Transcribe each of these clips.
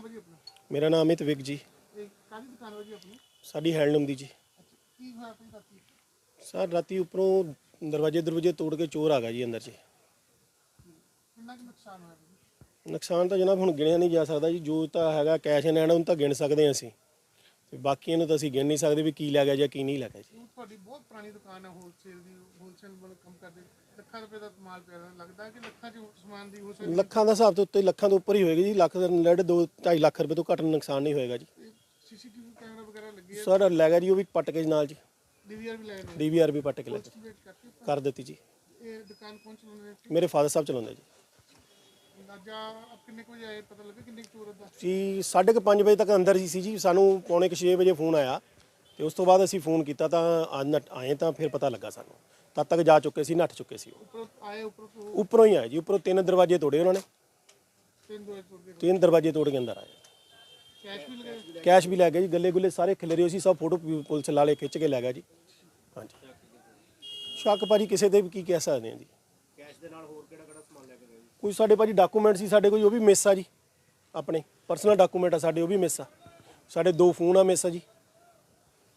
ਨਾਮ ਹੈ ਜੀ ਆਪਣਾ? ਮੇਰਾ ਨਾਮ ਅਮਿਤ ਵਿਕ ਜੀ। ਇਹ ਕਾਹਦੀ ਦੁਕਾਨ ਹੈ ਜੀ ਆਪਣੀ? ਸਾਡੀ ਹੈਂਡਲੂਮ ਦੀ ਜੀ। ਅੱਛਾ ਕੀ ਹੋਇਆ ਭਾਈ ਰਾਤੀ? ਸਰ ਰਾਤੀ ਉੱਪਰੋਂ ਦਰਵਾਜ਼ੇ ਦਰਵਾਜ਼ੇ ਤੋੜ ਕੇ ਚੋਰ ਆ ਗਿਆ ਜੀ ਅੰਦਰ 'ਚ ਕਿੰਨਾ ਕੁ ਨੁਕਸਾਨ ਹੋਇਆ ਜੀ ਨੁਕਸਾਨ ਤਾਂ ਜਨਾਬ ਹੁਣ ਗਿਣਿਆ ਨਹੀਂ ਜਾ ਸਕਦਾ ਜੀ। ਜੋ ਤਾਂ ਹੈਗਾ ਕੈਸ਼ ਇਨ ਹੈਂਡ ਉਹਨੂੰ ਤਾਂ ਗਿਣ ਸਕਦੇ ਹਾਂ ਅਸੀਂ। ਤੇ ਬਾਕੀਆਂ ਨੂੰ ਤਾਂ ਅਸੀਂ ਗਿਣ ਨਹੀਂ ਸਕਦੇ ਵੀ ਕੀ ਲੈ ਗਿਆ ਜਾਂ ਕੀ ਨਹੀਂ ਲੈ ਗਿਆ ਜੀ। ਤੁਹਾਡੀ ਬਹੁਤ ਪੁਰਾਣੀ ਦੁਕਾਨ ਹੈ ਹੋਲਸੇਲ ਦੀ ਹੋਲਸੇਲ ਵਾਲਾ ਕੰਮ ਕਰਦੇ। ਲੱਖਾਂ ਰੁਪਏ ਦਾ ਮਾਲ ਪਿਆ। ਲੱਗਦਾ ਕਿ ਲੱਖਾਂ ਚ ਸਮਾਨ ਦੀ ਹੋ ਸਕਦੀ ਲੱਖਾਂ ਦਾ ਹਿਸਾਬ ਤੋਂ ਉੱਤੇ ਲੱਖਾਂ ਤੋਂ ਉੱਪਰ ਹੀ ਹੋਏਗੀ ਜੀ। ਲੱਖ ਦੇ ਨੇੜੇ 2 2.5 ਲੱਖ ਰੁਪਏ ਤੋਂ ਘੱਟ ਨੁਕਸਾਨ ਨਹੀਂ ਹੋਏਗਾ ਜੀ। ਸੀਸੀਟੀਵੀ ਕੈਮਰਾ ਵਗੈਰਾ ਲੱਗੀ ਹੈ ਸਰ ਲੈ ਗਿਆ ਜੀ ਉਹ ਵੀ ਪੱਟ ਕੇ ਨਾਲ ਜੀ। ਡੀਵੀਆਰ ਵੀ ਨੇ ਡੀਵੀਆਰ ਵੀ ਪੱਟ ਕੇ ਲੈ ਗਏ। ਇਨਵੈਸਟੀਗੇਟ ਕਰਕੇ ਕਰ ਦਿੱਤੀ ਜੀ। ਇਹ ਦੁਕਾਨ ਕੌਣ ਚਲਾਉਂਦੇ ਮੇਰੇ ਫਾਦਰ ਸਾਹਿਬ ਚਲਾਉਂਦੇ ਜੀ। ਅੰਦਾਜ਼ਾ ਕਿੰਨੇ ਕੁ ਵਜੇ ਆਏ ਪਤਾ ਲੱਗਾ ਕਿੰਨੇ ਕੁ ਚੋਰ ਦਾ ਜੀ 5:30 ਵਜੇ ਤੱਕ ਅੰਦਰ ਹੀ ਸੀ ਜੀ ਸਾਨੂੰ ਪੌਣੇ 6 ਵਜੇ ਫੋਨ ਆਇਆ ਤੇ ਉਸ ਤੋਂ ਬਾਅਦ ਅਸੀਂ ਫੋਨ ਕੀਤਾ ਤਾਂ ਅੱਜ ਆਏ ਤਾਂ ਫਿਰ ਪਤਾ ਲੱਗਾ ਸਾਨੂੰ। ਤਦ ਤੱਕ ਜਾ ਚੁੱਕੇ ਸੀ ਨੱਠ ਚੁੱਕੇ ਸੀ ਉਹ। ਉੱਪਰੋਂ ਆਏ ਉੱਪਰੋਂ ਤੋਂ ਉੱਪਰੋਂ ਹੀ ਆਏ ਜੀ ਉੱਪਰੋਂ ਤਿੰਨ ਦਰਵਾਜ਼ੇ ਤੋੜੇ ਉਹਨਾਂ ਨੇ। ਤਿੰਨ ਦੋ ਚੋਰ ਦੇ ਤਿੰਨ ਦਰਵਾਜ਼ੇ ਤੋੜ ਕੇ ਅੰਦਰ ਆਏ। ਕੈਸ਼ ਵੀ ਲਗਾਏ? ਕੈਸ਼ ਵੀ ਲੈ ਗਏ ਜੀ ਗੱਲੇ ਗੁੱਲੇ ਸਾਰੇ ਖਿਲਰੇ ਹੋਏ ਸੀ ਸਭ ਫੋਟੋ ਪੁਲਿਸ ਲਾਲੇ ਖਿੱਚ ਕੇ ਲੈ ਗਿਆ ਜੀ। ਹਾਂਜੀ। ਸ਼ੱਕ ਭਾਜੀ ਕਿਸੇ ਤੇ ਵੀ ਕੀ ਕਹਿ ਸਕਦੇ ਆ ਜੀ। ਕੈਸ਼ ਦੇ ਨਾਲ ਹੋਰ ਕਿਹੜਾ ਕਿਹੜਾ ਸਮਾਨ ਲੈ ਕੇ ਕੋਈ ਸਾਡੇ ਭਾਜੀ ਡਾਕੂਮੈਂਟ ਸੀ ਸਾਡੇ ਕੋਈ ਉਹ ਵੀ ਮਿਸ ਆ ਜੀ ਆਪਣੇ ਪਰਸਨਲ ਡਾਕੂਮੈਂਟ ਆ ਸਾਡੇ ਉਹ ਵੀ ਮਿਸ ਆ। ਸਾਡੇ ਦੋ ਫੋਨ ਆ ਮਿਸ ਆ ਜੀ।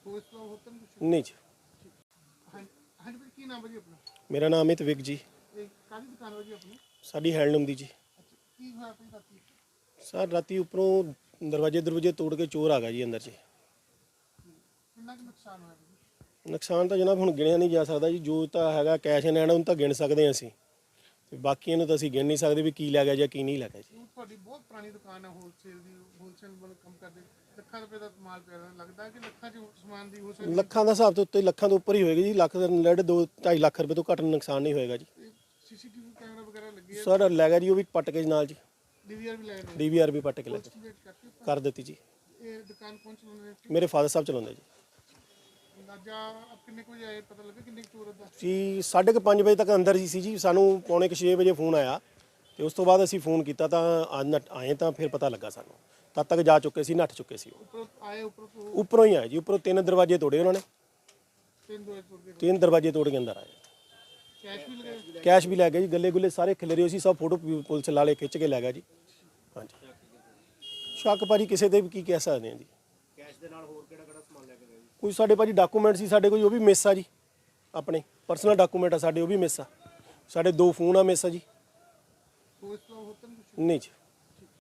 ਹੋ ਇਸ ਤੋਂ ਹੋਰ ਤਾਂ ਨਹੀਂ ਕੁਛ ਨਹੀਂ ਜੀ। ਹਾਂਜੀ ਹਾਂਜੀ ਭਾਈ ਕੀ ਨਾਮ ਹੈ ਜੀ ਆਪਣਾ? ਮੇਰਾ ਨਾਮ ਅਮਿਤ ਵਿਕ ਜੀ। ਇਹ ਕਾਹਦੀ ਦੁਕਾਨ ਹੈ ਜੀ ਆਪਣੀ? ਸਾਡੀ ਹੈਂਡਲੂਮ ਦੀ ਜੀ। ਅੱਛਾ ਕੀ ਹੋਇਆ ਭਾਈ ਰਾਤੀ? ਸਰ ਰਾਤੀ ਉੱਪਰੋਂ ਦਰਵਾਜ਼ੇ ਦਰਵਾਜ਼ੇ ਤੋੜ ਕੇ ਚੋਰ ਆ ਗਿਆ ਜੀ ਅੰਦਰ 'ਚ ਕਿੰਨਾ ਕੁ ਨੁਕਸਾਨ ਹੋਇਆ ਜੀ? ਨੁਕਸਾਨ ਤਾਂ ਜਨਾਬ ਹੁਣ ਗਿਣਿਆ ਨਹੀਂ ਜਾ ਸਕਦਾ ਜੀ ਜੋ ਤਾਂ ਹੈਗਾ ਕੈਸ਼ ਇਨ ਹੈਂਡ ਉਹਨੂੰ ਤਾਂ ਗਿਣ ਸਕਦੇ ਹਾਂ ਅਸੀਂ। ਤੇ ਬਾਕੀਆਂ ਨੂੰ ਤਾਂ ਅਸੀਂ ਗਿਣ ਨਹੀਂ ਸਕਦੇ ਵੀ ਕੀ ਲੈ ਗਿਆ ਜਾਂ ਕੀ ਨਹੀਂ ਲੈ ਗਿਆ ਜੀ। ਤੁਹਾਡੀ ਬਹੁਤ ਪੁਰਾਣੀ ਦੁਕਾਨ ਹੈ ਹੋਲਸੇਲ ਦੀ ਹੋਲਸੇਲ ਵਾਲਾ ਕੰਮ ਕਰਦੇ। ਲੱਖਾਂ ਰੁਪਏ ਦਾ ਮਾਲ ਪਿਆ ਹੋਇਆ। ਲੱਗਦਾ ਕਿ ਲੱਖਾਂ ਚ ਸਮਾਨ ਦੀ ਹੋ ਸਕਦੀ ਲੱਖਾਂ ਦਾ ਹਿਸਾਬ ਤੋਂ ਉੱਤੇ ਲੱਖਾਂ ਤੋਂ ਉੱਪਰ ਹੀ ਹੋਏਗੀ ਜੀ ਲੱਖ ਦੇ ਨੇੜੇ 2 2.5 ਲੱਖ ਰੁਪਏ ਤੋਂ ਘੱਟ ਨੁਕਸਾਨ ਨਹੀਂ ਹੋਏਗਾ ਜੀ। ਸੀਸੀਟੀਵੀ ਕੈਮਰਾ ਵਗੈਰਾ ਲੱਗੀ ਸਰ ਲੈ ਗਿਆ ਜੀ ਉਹ ਵੀ ਪੱਟ ਕੇ ਨਾਲ ਜੀ। ਡੀਵੀਆਰ ਵੀ ਲਾਏ ਨੇ ਡੀਵੀਆਰ ਵੀ ਪੱਟ ਕੇ ਲੈ ਗਏ। ਇਨਵੈਸਟੀਗੇਟ ਕਰਕੇ ਕਰ ਦਿੱਤੀ ਜੀ। ਇਹ ਦੁਕਾਨ ਕੌਣ ਚਲਾਉਂਦੇ ਨੇ ਮੇਰੇ ਫਾਦਰ ਸਾਹਿਬ ਚਲਾਉਂਦੇ ਜੀ। ਅੰਦਾਜ਼ਾ ਕਿੰਨੇ ਕੁ ਵਜੇ ਆਏ ਪਤਾ ਲੱਗਾ ਕਿੰਨੇ ਕੁ ਚੋਰ ਦਾ ਜੀ 5:30 ਵਜੇ ਤੱਕ ਅੰਦਰ ਹੀ ਸੀ ਜੀ। ਸਾਨੂੰ ਪੌਣੇ 6 ਵਜੇ ਫੋਨ ਆਇਆ ਤੇ ਉਸ ਤੋਂ ਬਾਅਦ ਅਸੀਂ ਫੋਨ ਕੀਤਾ ਤਾਂ ਅੱਜ ਨੱਠ- ਆਏ ਤਾਂ ਫਿਰ ਪਤਾ ਲੱਗਾ ਸਾਨੂੰ। ਤਦ ਤੱਕ ਜਾ ਚੁੱਕੇ ਸੀ ਨੱਠ ਚੁੱਕੇ ਸੀ ਉਹ। ਉੱਪਰੋਂ ਆਏ ਉੱਪਰੋਂ ਤੋਂ ਉੱਪਰੋਂ ਹੀ ਆਏ ਜੀ ਉੱਪਰੋਂ ਤਿੰਨ ਦਰਵਾਜ਼ੇ ਤੋੜੇ ਉਹਨਾਂ ਨੇ। ਤਿੰਨ ਦੋ ਚੋਰ ਦੇ ਤਿੰਨ ਦਰਵਾਜ਼ੇ ਤੋੜ ਕੇ ਅੰਦਰ ਆਏ। ਕੈਸ਼ ਵੀ ਲਗਾਏ? ਕੈਸ਼ ਵੀ ਲੈ ਗਏ ਜੀ ਗੱਲੇ ਗੁੱਲੇ ਸਾਰੇ ਖਿਲਰੇ ਹੋਏ ਸੀ ਸਭ ਫੋਟੋ ਪੁਲਿਸ ਲਾਲੇ ਖਿੱਚ ਕੇ ਲੈ ਗਿਆ ਜੀ। ਹਾਂਜੀ। ਸ਼ੱਕ ਭਾਜੀ ਕਿਸੇ ਤੇ ਵੀ ਕੀ ਕਹਿ ਸਕਦੇ ਆ ਜੀ। ਕੈਸ਼ ਦੇ ਨਾਲ ਹੋਰ ਕਿਹੜਾ ਕਿਹੜਾ ਸਮਾਨ ਲੈ ਕੇ ਗਏ ਜੀ ਕੋਈ ਸਾਡੇ ਭਾਜੀ ਡਾਕੂਮੈਂਟ ਸੀ ਸਾਡੇ ਕੋਈ ਉਹ ਵੀ ਮਿਸ ਆ ਜੀ ਆਪਣੇ ਪਰਸਨਲ ਡਾਕੂਮੈਂਟ ਆ ਸਾਡੇ ਉਹ ਵੀ ਮਿਸ ਆ। ਸਾਡੇ ਦੋ ਫੋਨ ਆ ਮਿਸ ਆ ਜੀ। ਨਹੀਂ ਜੀ।